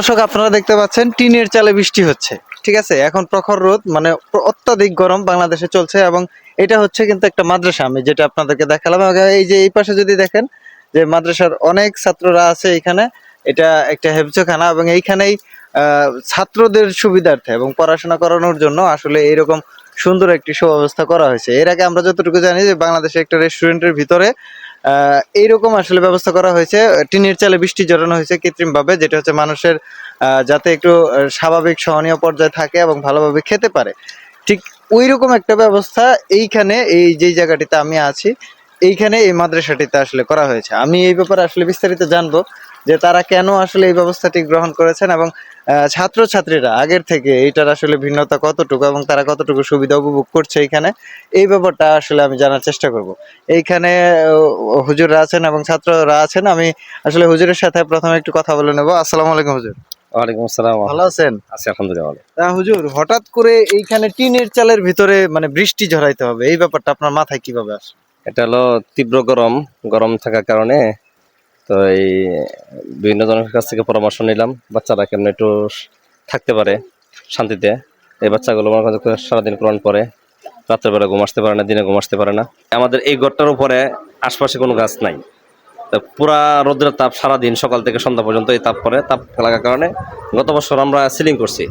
দর্শক, আপনারা দেখতে পাচ্ছেন, টিনের চালে বৃষ্টি হচ্ছে। ঠিক আছে? এখন প্রখর রোদ মানে অত্যাধিক গরম বাংলাদেশে চলছে এবং এটা হচ্ছে কিন্তু একটা মাদ্রাসা। আমি যেটা আপনাদেরকে দেখালাম এই যে এই পাশে যদি দেখেন যে মাদ্রাসার অনেক ছাত্ররা আছে এখানে, এটা একটা হেফজখানা এবং এইখানেই ছাত্রদের সুবিধার্থে এবং পড়াশোনা করানোর জন্য আসলে এইরকম সুন্দর একটি সুব্যবস্থা করা হয়েছে। এর আগে আমরা যতটুকু জানি যে বাংলাদেশে একটা রেস্টুরেন্টের ভিতরে এইরকম আসলে ব্যবস্থা করা হয়েছে। টিনের চালে বৃষ্টি জড়ানো হয়েছে কৃত্রিমভাবে, যেটা হচ্ছে মানুষের যাতে একটু স্বাভাবিক সহনীয় পর্যায়ে থাকে এবং ভালোভাবে খেতে পারে। ঠিক ওই রকম একটা ব্যবস্থা এইখানে, এই যে জায়গাটিতে আমি আছি, এইখানে এই মাদ্রাসাটিতে আসলে করা হয়েছে। আমি এই ব্যাপারে আসলে বিস্তারিত জানব। যে তারা কেন আসলে এই ব্যবস্থাটি গ্রহণ করেছেন এবং ছাত্রছাত্রীরা আগের থেকে এইটার আসলে ভিন্নতা কতটুকু এবং তারা কতটুকু সুবিধা উপভোগ করছে এখানে এই ব্যাপারটা আসলে আমি জানার চেষ্টা করব। এইখানে আহ, হুজুররা আছেন এবং ছাত্ররা আছেন আমি আসলে হুজুরের সাথে প্রথমে একটু কথা বলে নেব। আসসালামু আলাইকুম হুজুর। ওয়ালাইকুম আসসালাম। ভালো আছেন? আছি আলহামদুলিল্লাহ হুজুর হঠাৎ করে এইখানে টিনের চালের ভিতরে মানে বৃষ্টি ঝরাইতে হবে এই ব্যাপারটা আপনার মাথায় কীভাবে আসে? এটা হলো তীব্র গরম গরম থাকার কারণে তো এই, বিভিন্ন জনের কাছ থেকে পরামর্শ নিলাম। বাচ্চারা কেমন একটু থাকতে পারে শান্তিতে। এই বাচ্চাগুলো মনে করেন সারাদিন কোরআন পরে রাত্রেবেলা ঘুম আসতে পারে না, দিনে ঘুম আসতে পারে না। আমাদের এই ঘরটার উপরে আশপাশে কোনো গাছ নাই। তো পুরা রোদ্রের তাপ সারাদিন সকাল থেকে সন্ধ্যা পর্যন্ত এই তাপ পরে তাপ লাগার কারণে গত বছর আমরা সিলিং করছি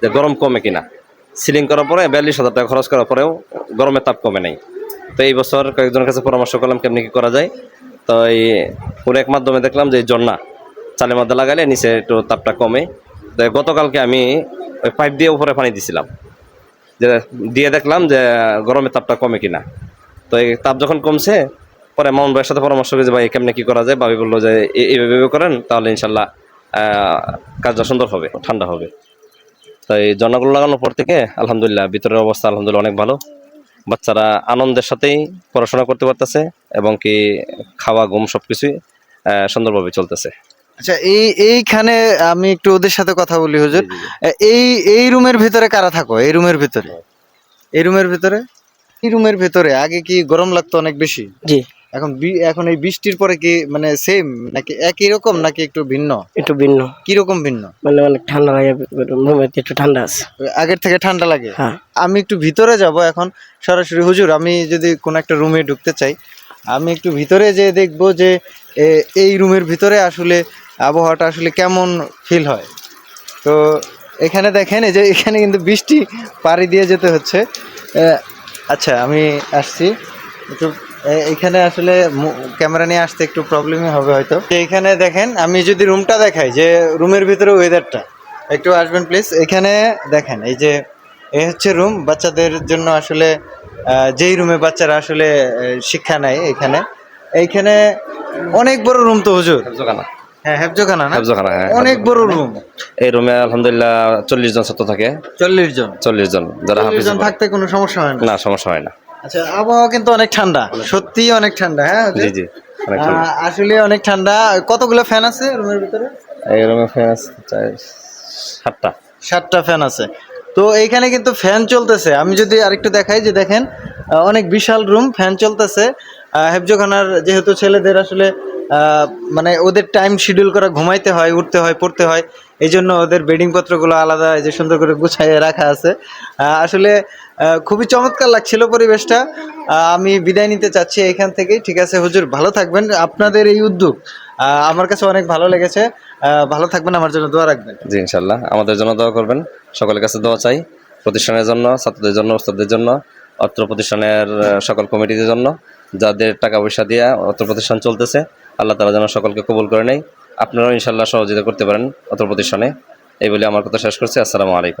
যে গরম কমে কিনা। সিলিং করার পরে বিয়াল্লিশ হাজার টাকা খরচ করার পরেও গরমের তাপ কমে নাই। তো এই বছর কয়েকজনের কাছে পরামর্শ করলাম, কেমনি কি করা যায়। তো এই পুরো এক মাধ্যমে দেখলাম যে জন্না চালের মধ্যে লাগালে নিচে একটু তাপটা কমে। তো গতকালকে আমি ওই পাইপ দিয়ে উপরে পানি দিছিলাম। যে দিয়ে দেখলাম যে গরমের তাপটা কমে কিনা। তো এই তাপ যখন কমছে, পরে মামুন ভাইয়ের সাথে পরামর্শ করেছে ভাই, কেমনে কী করা যায়? ভাবি বলল যে এইভাবে করেন, তাহলে ইনশাল্লাহ কাজটা সুন্দর হবে, ঠান্ডা হবে। তো এই জন্নাগুলো লাগানোর পর থেকে আলহামদুলিল্লাহ, ভিতরের অবস্থা আলহামদুলিল্লাহ অনেক ভালো। বাচ্চারা আনন্দের সাথেই পড়াশোনা করতে পারতেছে এবং কি খাওয়া ঘুম সবকিছুই আহ, সুন্দরভাবে চলতেছে। আচ্ছা এই এইখানে আমি একটু ওদের সাথে কথা বলি হুজুর। এই এই রুমের ভিতরে কারা থাকো? এই রুমের ভিতরে। এই রুমের ভিতরে? এই রুমের ভিতরে? আগে কি গরম লাগতো অনেক বেশি? জি। এখন এখন এই বৃষ্টির পরে কি মানে সেম নাকি একই রকম নাকি একটু ভিন্ন? একটু ভিন্ন। কি রকম ভিন্ন? মানে অনেক ঠান্ডা লাগে একটু ঠান্ডা আছে। আগের থেকে ঠান্ডা লাগে? হ্যাঁ। আমি একটু ভিতরে যাব এখন সরাসরি হুজুর আমি যদি কোনো একটা রুমে ঢুকতে চাই আমি একটু ভিতরে যে দেখব যে এই রুমের ভিতরে আসলে আবহাওয়াটা আসলে কেমন ফিল হয়। তো এখানে দেখেন এই যে এখানে কিন্তু বৃষ্টি পাড়ি দিয়ে যেতে হচ্ছে। আচ্ছা আমি আসছি। একটু এখানে আসলে ক্যামেরা নিয়ে আসতে একটু প্রবলেমই হবে হয়তো। এখানে দেখেন আমি যদি রুমটা দেখাই যে রুমের ভিতরে ওয়েদারটা একটু আসবেন প্লিজ এখানে দেখেন এই যে এই হচ্ছে রুম বাচ্চাদের জন্য আসলে যেই রুমে বাচ্চারা আসলে শিক্ষা নেয় এখানে এইখানে অনেক বড় রুম তো হুজুর। হ্যাঁ হেফজোখানা না? হেফজোখানা হ্যাঁ অনেক বড় রুম এই রুমে আলহামদুলিল্লাহ চল্লিশ জন ছাত্র থাকে। চল্লিশ জন। চল্লিশ জন যারা হাফিজ থাকতে কোনো সমস্যা হয় না? না সমস্যা হয় না। আচ্ছা আবহাওয়া কিন্তু অনেক ঠান্ডা। সত্যি অনেক ঠান্ডা হ্যাঁ? জি জি আসলে অনেক ঠান্ডা। কতগুলো ফ্যান আছে রুমের ভিতরে? এই রুমে ফ্যান আছে সাতটা। সাতটা ফ্যান আছে। তো এইখানে কিন্তু ফ্যান চলতেছে। আমি যদি আরেকটু দেখাই যে দেখেন অনেক বিশাল রুম ফ্যান চলতেছে। হেফজোখানার যেহেতু ছেলেদের আসলে মানে ওদের টাইম শিডিউল করা ঘুমাইতে হয়, উঠতে হয়, পড়তে হয়। এই জন্য ওদের বেডিং পত্রগুলো আলাদা, এই যে সুন্দর করে গুছাইয়ে রাখা আছে। আসলে খুবই চমৎকার লাগছিল পরিবেশটা। আমি বিদায় নিতে চাচ্ছি এখান থেকে ঠিক আছে, হুজুর, ভালো থাকবেন। আপনাদের এই উদ্যোগ আমার কাছে অনেক ভালো লেগেছে। ভালো থাকবেন, আমার জন্য দোয়া রাখবেন। জি ইনশাল্লাহ আমাদের জন্য দোয়া করবেন। সকলের কাছে দোয়া চাই। প্রতিষ্ঠানের জন্য, ছাত্রদের জন্য, ওস্তাদদের জন্য, অত্র প্রতিষ্ঠানের সকল কমিটিদের জন্য। যাদের টাকা পয়সা দিয়ে অত্র প্রতিষ্ঠান চলতেছে আল্লাহ তালা যেন সকলকে কবুল করে নেয়। আপনারাও ইনশাল্লাহ সহযোগিতা করতে পারেন অত প্রতিষ্ঠানে। এই বলে আমার কথা শেষ করছি। আসসালামু আলাইকুম।